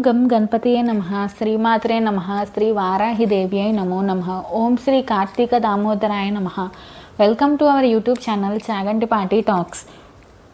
గం గణపతియే నమ శ్రీమాత్రే నమ శ్రీ వారాహిదేవ్యై నమో నమ ఓం శ్రీ కార్తీక దామోదరాయ నమ. Welcome to our YouTube channel Chaganti party talks.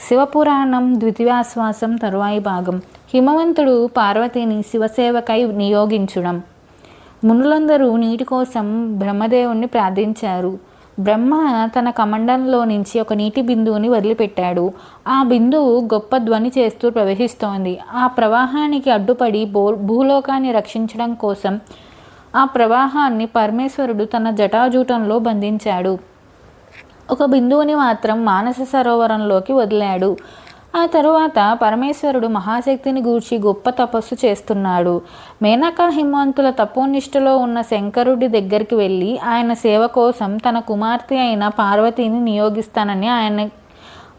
Shivapuranam ద్వితీయాశ్వాసం తరువాయి భాగం. హిమవంతుడు పార్వతిని శివసేవకై నియోగించడం. మునులందరూ నీటి కోసం బ్రహ్మదేవుణ్ణి ప్రార్థించారు. బ్రహ్మ తన కమండంలో నుంచి ఒక నీటి బిందువుని వదిలిపెట్టాడు. ఆ బిందువు గొప్ప ధ్వని చేస్తూ ప్రవహిస్తోంది. ఆ ప్రవాహానికి అడ్డుపడి భూ భూలోకాన్ని రక్షించడం కోసం ఆ ప్రవాహాన్ని పరమేశ్వరుడు తన జటాజూటంలో బంధించాడు. ఒక బిందువుని మాత్రం మానస సరోవరంలోకి వదిలాడు. ఆ తరువాత పరమేశ్వరుడు మహాశక్తిని గూర్చి గొప్ప తపస్సు చేస్తున్నాడు. మేనకా హిమవంతుల తపోనిష్టలో ఉన్న శంకరుడి దగ్గరికి వెళ్ళి ఆయన సేవ కోసం తన కుమార్తె అయిన పార్వతిని నియోగిస్తానని ఆయన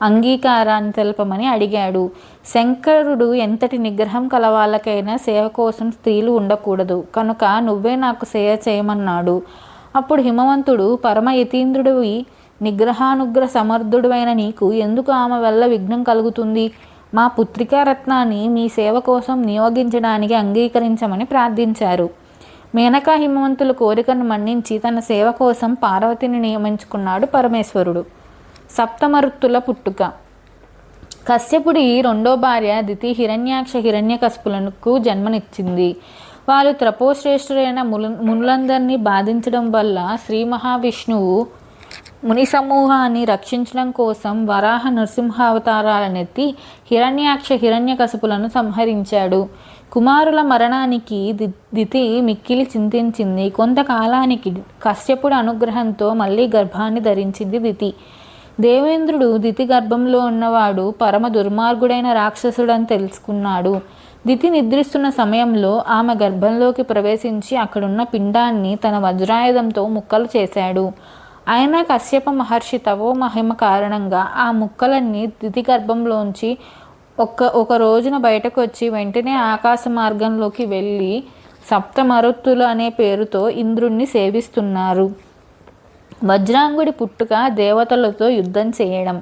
అంగీకారాన్ని తెలపమని అడిగాడు. శంకరుడు ఎంతటి నిగ్రహం కలవాళ్ళకైనా సేవ కోసం స్త్రీలు ఉండకూడదు. కనుక నువ్వే నాకు సేవ చేయమన్నాడు. అప్పుడు హిమవంతుడు పరమ యతీంద్రుడివి నిగ్రహానుగ్రహ సమర్థుడువైన నీకు ఎందుకు ఆమె వల్ల విఘ్నం కలుగుతుంది? మా పుత్రికారత్నాన్ని మీ సేవ కోసం నియోగించడానికి అంగీకరించమని ప్రార్థించారు. మేనకా హిమవంతుల కోరికను మన్నించి తన సేవ కోసం పార్వతిని నియమించుకున్నాడు పరమేశ్వరుడు. సప్తమరుత్తుల పుట్టుక. కశ్యపుడి రెండో భార్య దితి హిరణ్యాక్ష హిరణ్యకశపులకు జన్మనిచ్చింది. వాళ్ళు త్రపోశ్రేష్ఠులైన ముల మునులందరినీ బాధించడం వల్ల శ్రీ మహావిష్ణువు ముని సమూహాన్ని రక్షించడం కోసం వరాహ నరసింహావతారాలనెత్తి హిరణ్యాక్ష హిరణ్యకశపులను సంహరించాడు. కుమారుల మరణానికి ది దితి మిక్కిలి చింతించింది. కొంతకాలానికి కశ్యపుడు అనుగ్రహంతో మళ్ళీ గర్భాన్ని ధరించింది దితి. దేవేంద్రుడు దితి గర్భంలో ఉన్నవాడు పరమ దుర్మార్గుడైన రాక్షసుడని తెలుసుకున్నాడు. దితి నిద్రిస్తున్న సమయంలో ఆమె గర్భంలోకి ప్రవేశించి అక్కడున్న పిండాన్ని తన వజ్రాయుధంతో ముక్కలు చేశాడు. అయినా కశ్యప మహర్షి తవో మహిమ కారణంగా ఆ ముక్కలన్నీ దితి గర్భంలోంచి ఒక్క ఒక రోజున బయటకు వచ్చి వెంటనే ఆకాశ మార్గంలోకి వెళ్ళి సప్తమరుత్తులు అనే పేరుతో ఇంద్రుణ్ణి సేవిస్తున్నారు. వజ్రాంగుడి పుట్టుక దేవతలతో యుద్ధం చేయడం.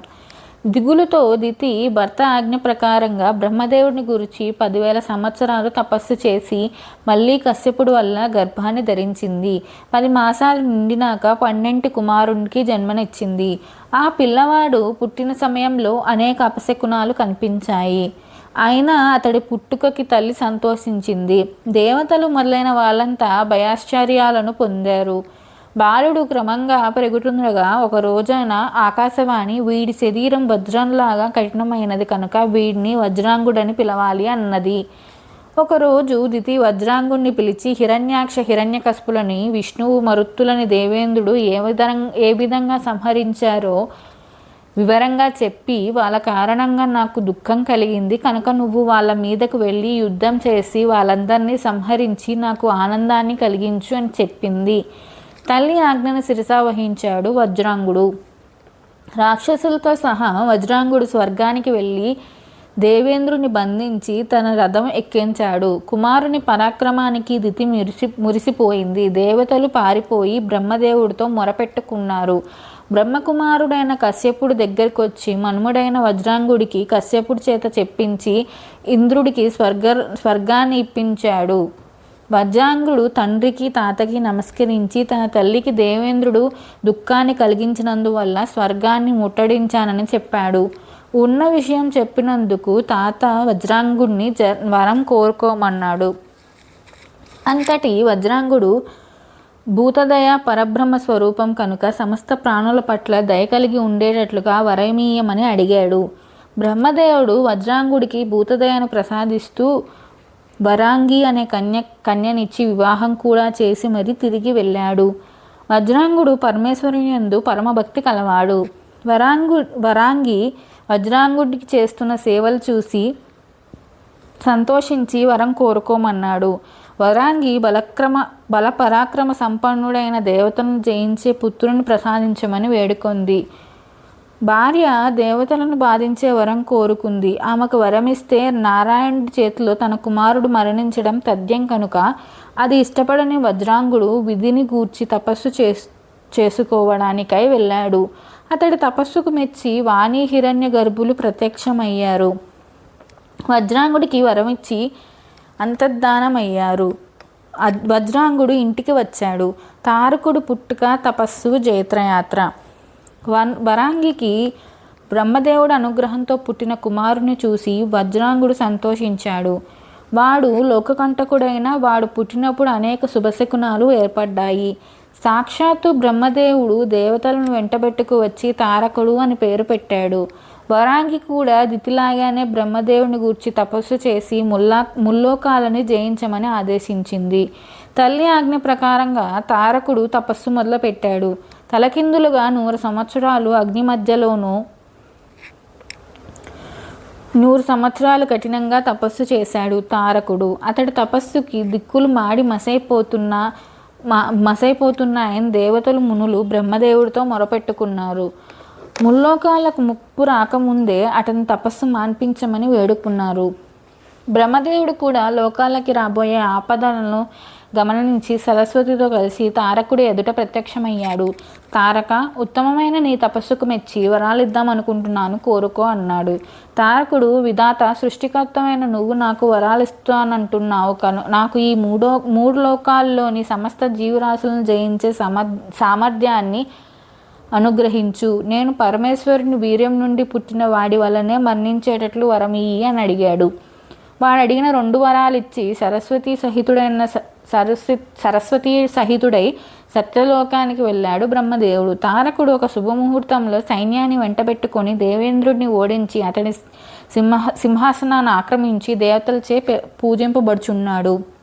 దిగులుతో దితి భర్త ఆజ్ఞ ప్రకారంగా బ్రహ్మదేవుడిని గురించి పదివేల సంవత్సరాలు తపస్సు చేసి మళ్ళీ కశ్యపుడు వల్ల గర్భాన్ని ధరించింది. పది మాసాలు నిండినాక పన్నెంటి కుమారునికి జన్మనిచ్చింది. ఆ పిల్లవాడు పుట్టిన సమయంలో అనేక అపశకునాలు కనిపించాయి. అయినా అతడి పుట్టుకకి తల్లి సంతోషించింది. దేవతలు మొదలైన వాళ్ళంతా భయాశ్చర్యాలను పొందారు. బాలుడు క్రమంగా పెరుగుతుండగా ఒక రోజున ఆకాశవాణి వీడి శరీరం వజ్రంలాగా కఠినమైనది కనుక వీడిని వజ్రాంగుడని పిలవాలి అన్నది. ఒకరోజు దితి వజ్రాంగుణ్ణి పిలిచి హిరణ్యాక్ష హిరణ్యకశపులని విష్ణువు మరుత్తులని దేవేంద్రుడు ఏ విధంగా ఏ విధంగా సంహరించారో వివరంగా చెప్పి వాళ్ళ కారణంగా నాకు దుఃఖం కలిగింది. కనుక నువ్వు వాళ్ళ మీదకు వెళ్ళి యుద్ధం చేసి వాళ్ళందరినీ సంహరించి నాకు ఆనందాన్ని కలిగించు అని చెప్పింది. తల్లి ఆజ్ఞను శిరసా వహించాడు వజ్రాంగుడు. రాక్షసులతో సహా వజ్రాంగుడు స్వర్గానికి వెళ్ళి దేవేంద్రుని బంధించి తన రథం ఎక్కించాడు. కుమారుని పరాక్రమానికి దితి మురిసి మురిసిపోయింది. దేవతలు పారిపోయి బ్రహ్మదేవుడితో మొరపెట్టుకున్నారు. బ్రహ్మకుమారుడైన కశ్యపుడు దగ్గరికి వచ్చి మనుముడైన వజ్రాంగుడికి కశ్యపుడి చేత చెప్పించి ఇంద్రుడికి స్వర్గ స్వర్గాన్ని ఇప్పించాడు. వజ్రాంగుడు తండ్రికి తాతకి నమస్కరించి తన తల్లికి దేవేంద్రుడు దుఃఖాన్ని కలిగించినందువల్ల స్వర్గాన్ని ముట్టడించానని చెప్పాడు. ఉన్న విషయం చెప్పినందుకు తాత వజ్రాంగుడిని జ వరం కోరుకోమన్నాడు. అంతటి వజ్రాంగుడు భూతదయ పరబ్రహ్మ స్వరూపం కనుక సమస్త ప్రాణుల పట్ల దయ కలిగి ఉండేటట్లుగా వరమీయమని అడిగాడు. బ్రహ్మదేవుడు వజ్రాంగుడికి భూతదయను ప్రసాదిస్తూ వరాంగి అనే కన్య కన్యనిచ్చి వివాహం కూడా చేసి మరీ తిరిగి వెళ్ళాడు. వజ్రాంగుడు పరమేశ్వరుని యందు పరమభక్తి కలవాడు. వరాంగు వరాంగి వజ్రాంగుడికి చేస్తున్న సేవలు చూసి సంతోషించి వరం కోరుకోమన్నాడు. వరాంగి బలక్రమ బలపరాక్రమ సంపన్నుడైన దేవతను జయించే పుత్రుని ప్రసాదించమని వేడుకొంది. భార్య దేవతలను బాధించే వరం కోరుకుంది. ఆమెకు వరమిస్తే నారాయణుడి చేతిలో తన కుమారుడు మరణించడం తథ్యం కనుక అది ఇష్టపడని వజ్రాంగుడు విధిని గూర్చి తపస్సు చేసుకోవడానికై వెళ్ళాడు. అతడి తపస్సుకు మెచ్చి వాణి హిరణ్య గర్భులు ప్రత్యక్షమయ్యారు. వజ్రాంగుడికి వరమిచ్చి అంతర్ధానమయ్యారు. వజ్రాంగుడు ఇంటికి వచ్చాడు. తారకుడు పుట్టుక తపస్సు జైత్రయాత్ర. వన్ వరాంగికి బ్రహ్మదేవుడు అనుగ్రహంతో పుట్టిన కుమారుని చూసి వజ్రాంగుడు సంతోషించాడు. వాడు లోకకంటకుడైన వాడు పుట్టినప్పుడు అనేక శుభశకునాలు ఏర్పడ్డాయి. సాక్షాత్తు బ్రహ్మదేవుడు దేవతలను వెంటబెట్టుకు వచ్చి తారకుడు అని పేరు పెట్టాడు. వరాంగి కూడా దితిలాగానే బ్రహ్మదేవుని గూర్చి తపస్సు చేసి ముల్లా ముల్లోకాలని జయించమని ఆదేశించింది. తల్లి ఆజ్ఞ ప్రకారంగా తారకుడు తపస్సు మొదలుపెట్టాడు. తలకిందులుగా నూరు సంవత్సరాలు అగ్ని మధ్యలోనూ నూరు సంవత్సరాలు కఠినంగా తపస్సు చేశాడు తారకుడు. అతడి తపస్సుకి దిక్కులు మాడి మసైపోతున్న మసైపోతున్నాయని దేవతలు మునులు బ్రహ్మదేవుడితో మొరపెట్టుకున్నారు. ముల్లోకాలకు ముప్పు రాకముందే అతని తపస్సు మాన్పించమని వేడుకున్నారు. బ్రహ్మదేవుడు కూడా లోకాలకి రాబోయే ఆపదలను గమనించి సరస్వతితో కలిసి తారకుడి ఎదుట ప్రత్యక్షమయ్యాడు. తారక ఉత్తమమైన నీ తపస్సుకు మెచ్చి వరాలిద్దాం అనుకుంటున్నాను కోరుకో అన్నాడు. తారకుడు విధాత సృష్టికర్తమైన నువ్వు నాకు వరాలిస్తానంటున్నావు కను నాకు ఈ మూడో మూడు లోకాల్లోని సమస్త జీవరాశులను జయించే సమ సామర్థ్యాన్ని అనుగ్రహించు. నేను పరమేశ్వరుని వీర్యం నుండి పుట్టిన వాడి వలనే మరణించేటట్లు వరమియ్యి అని అడిగాడు. వాడు అడిగిన రెండు వరాలు ఇచ్చి సరస్వతి సహితుడైన స- సరస్వతి సరస్వతి సహితుడై సత్యలోకానికి వెళ్ళాడు బ్రహ్మదేవుడు. తారకుడు ఒక శుభముహూర్తంలో సైన్యాన్ని వెంటబెట్టుకొని దేవేంద్రుడిని ఓడించి అతడి సింహ సింహాసనాన్ని ఆక్రమించి దేవతలచే పూజింపబడుచున్నాడు.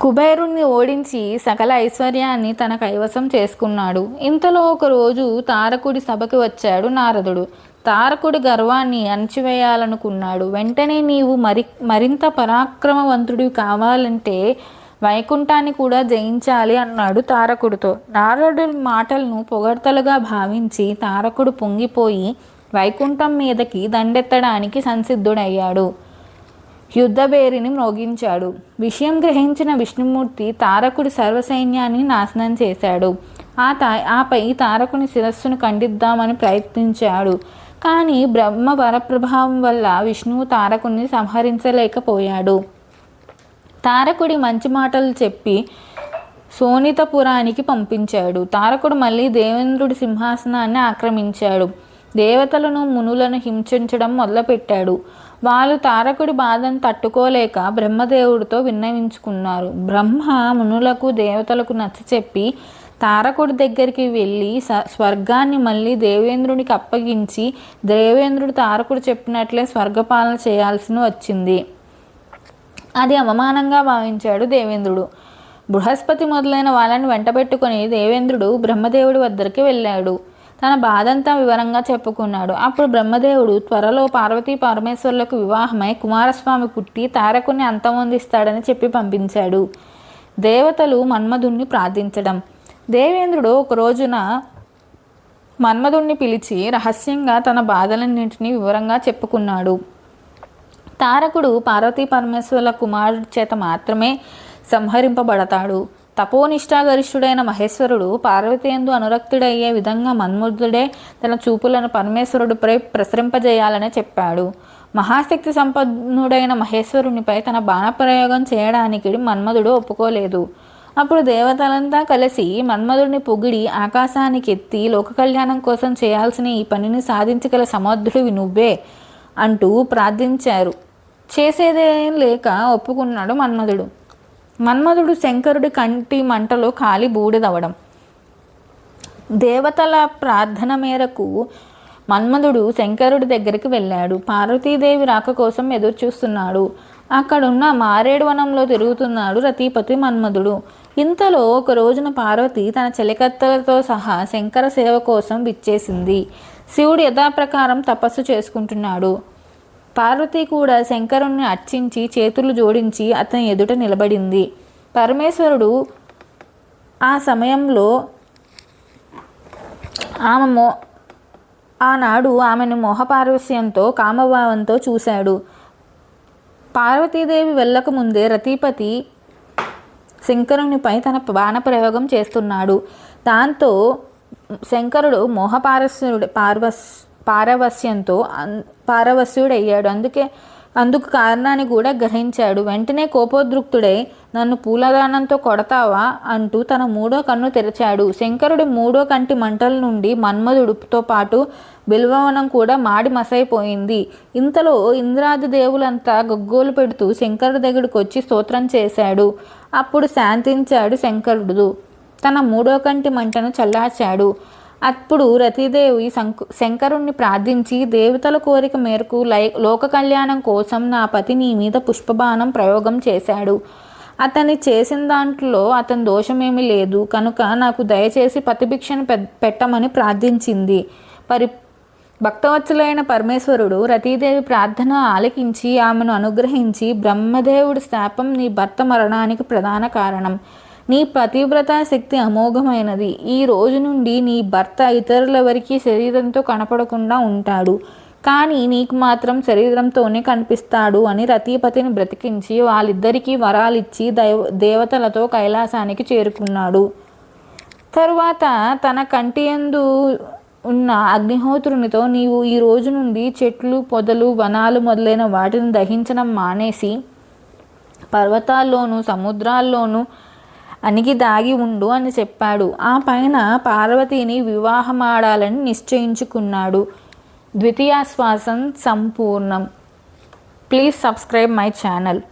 కుబేరుణ్ణి ఓడించి సకల ఐశ్వర్యాన్ని తన కైవసం చేసుకున్నాడు. ఇంతలో ఒకరోజు తారకుడి సభకి వచ్చాడు నారదుడు. తారకుడి గర్వాన్ని అణచివేయాలనుకున్నాడు. వెంటనే నీవు మరి మరింత పరాక్రమవంతుడు కావాలంటే వైకుంఠాన్ని కూడా జయించాలి అన్నాడు తారకుడితో. నారదుడి మాటలను పొగడ్తలుగా భావించి తారకుడు పొంగిపోయి వైకుంఠం మీదకి దండెత్తడానికి సంసిద్ధుడయ్యాడు. యుద్ధబేరిని మ్రోగించాడు. విషయం గ్రహించిన విష్ణుమూర్తి తారకుడి సర్వసైన్యాన్ని నాశనం చేశాడు. ఆ తా ఆపై తారకుని శిరస్సును ఖండిద్దామని ప్రయత్నించాడు. కానీ బ్రహ్మ వరప్రభావం వల్ల విష్ణువు తారకుని సంహరించలేకపోయాడు. తారకుడి మంచి మాటలు చెప్పి సోనితపురానికి పంపించాడు. తారకుడు మళ్ళీ దేవేంద్రుడి సింహాసనాన్ని ఆక్రమించాడు. దేవతలను మునులను హింసించడం మొదలుపెట్టాడు. వాళ్ళు తారకుడి బాధను తట్టుకోలేక బ్రహ్మదేవుడితో విన్నవించుకున్నారు. బ్రహ్మ మునులకు దేవతలకు నచ్చచెప్పి తారకుడి దగ్గరికి వెళ్ళి స స్వర్గాన్ని మళ్ళీ దేవేంద్రునికి అప్పగించి దేవేంద్రుడు తారకుడు చెప్పినట్లే స్వర్గపాలన చేయాల్సి వచ్చింది. అది అవమానంగా భావించాడు దేవేంద్రుడు. బృహస్పతి మొదలైన వాళ్ళని వెంటబెట్టుకుని దేవేంద్రుడు బ్రహ్మదేవుడి వద్దరికి వెళ్ళాడు. తన బాధంతా వివరంగా చెప్పుకున్నాడు. అప్పుడు బ్రహ్మదేవుడు త్వరలో పార్వతీ పరమేశ్వరులకు వివాహమై కుమారస్వామి పుట్టి తారకుని అంతమొందిస్తాడని చెప్పి పంపించాడు. దేవతలు మన్మధుణ్ణి ప్రార్థించడం. దేవేంద్రుడు ఒక రోజున మన్మధుణ్ణి పిలిచి రహస్యంగా తన బాధలన్నింటినీ వివరంగా చెప్పుకున్నాడు. తారకుడు పార్వతీ పరమేశ్వరుల కుమారుడి చేత మాత్రమే సంహరింపబడతాడు. తపోనిష్టాగరిష్ఠుడైన మహేశ్వరుడు పార్వతీయందు అనురక్తుడయ్యే విధంగా మన్మధుడే తన చూపులను పరమేశ్వరుడిపై ప్రసరింపజేయాలని చెప్పాడు. మహాశక్తి సంపన్నుడైన మహేశ్వరునిపై తన బాణప్రయోగం చేయడానికి మన్మధుడు ఒప్పుకోలేదు. అప్పుడు దేవతలంతా కలిసి మన్మధుడిని పొగిడి ఆకాశానికి ఎత్తి లోక కళ్యాణం కోసం చేయాల్సిన ఈ పనిని సాధించగల సమర్థుడివి నువ్వే అంటూ ప్రార్థించారు. చేసేదేం లేక ఒప్పుకున్నాడు మన్మధుడు. మన్మధుడు శంకరుడి కంటి మంటలో కాలి బూడిదవడం. దేవతల ప్రార్థన మేరకు మన్మధుడు శంకరుడి దగ్గరికి వెళ్ళాడు. పార్వతీదేవి రాక కోసం ఎదురు చూస్తున్నాడు అక్కడున్న మారేడు వనంలో తిరుగుతున్నాడు రతీపతి మన్మధుడు. ఇంతలో ఒక రోజున పార్వతి తన చెలికత్తలతో సహా శంకర సేవ కోసం విచ్చేసింది. శివుడు యథాప్రకారం తపస్సు చేసుకుంటున్నాడు. పార్వతి కూడా శంకరుణ్ణి అర్చించి చేతులు జోడించి అతని ఎదుట నిలబడింది. పరమేశ్వరుడు ఆ సమయంలో ఆమె మో ఆనాడు ఆమెను మోహపారవస్యంతో కామభావంతో చూశాడు. పార్వతీదేవి వెళ్ళకముందే రతిపతి శంకరునిపై తన బాణప్రయోగం చేస్తున్నాడు. దాంతో శంకరుడు మోహపారస్యుడు పార్వస్ పారవస్యంతో అన్- పారవస్యుడయ్యాడు. అందుకే అందుకు కారణాన్ని కూడా గ్రహించాడు. వెంటనే కోపోద్రుక్తుడై నన్ను పూలదానంతో కొడతావా? అంటూ తన మూడో కన్ను తెరిచాడు. శంకరుడి మూడో కంటి మంటల నుండి మన్మధుడితో పాటు బిల్వవనం కూడా మాడి మసైపోయింది. ఇంతలో ఇంద్రాది దేవులంతా గగ్గోలు పెడుతూ శంకరుడి దగ్గరికి వచ్చి స్తోత్రం చేశాడు. అప్పుడు శాంతించాడు శంకరుడు. తన మూడో కంటి మంటను చల్లార్చాడు. అప్పుడు రతిదేవి శంకు శంకరుణ్ణి ప్రార్థించి దేవతల కోరిక మేరకు లై లోక కళ్యాణం కోసం నా పతి నీ మీద పుష్పబాణం ప్రయోగం చేశాడు. అతన్ని చేసిన దాంట్లో అతని దోషమేమీ లేదు. కనుక నాకు దయచేసి పతిభిక్షను పె పెట్టమని ప్రార్థించింది. పరి భక్తవత్సలైన పరమేశ్వరుడు రతీదేవి ప్రార్థన ఆలకించి ఆమెను అనుగ్రహించి బ్రహ్మదేవుడి శాపం నీ భర్త మరణానికి ప్రధాన కారణం. నీ పతివ్రత శక్తి అమోఘమైనది. ఈ రోజు నుండి నీ భర్త ఇతరులెవరికి శరీరంతో కనపడకుండా ఉంటాడు. కానీ నీకు మాత్రం శరీరంతోనే కనిపిస్తాడు అని రతీపతిని బ్రతికించి వాళ్ళిద్దరికీ వరాలిచ్చి దైవ దేవతలతో కైలాసానికి చేరుకున్నాడు. తరువాత తన కంటి యందు ఉన్న అగ్నిహోత్రునితో నీవు ఈ రోజు నుండి చెట్లు పొదలు వనాలు మొదలైన వాటిని దహించడం మానేసి పర్వతాల్లోనూ సముద్రాల్లోనూ అణిగి దాగి ఉండు అని చెప్పాడు. ఆ పైన పార్వతిని వివాహమాడాలని నిశ్చయించుకున్నాడు. ద్వితీయాశ్వాసం సంపూర్ణం. Please subscribe my channel.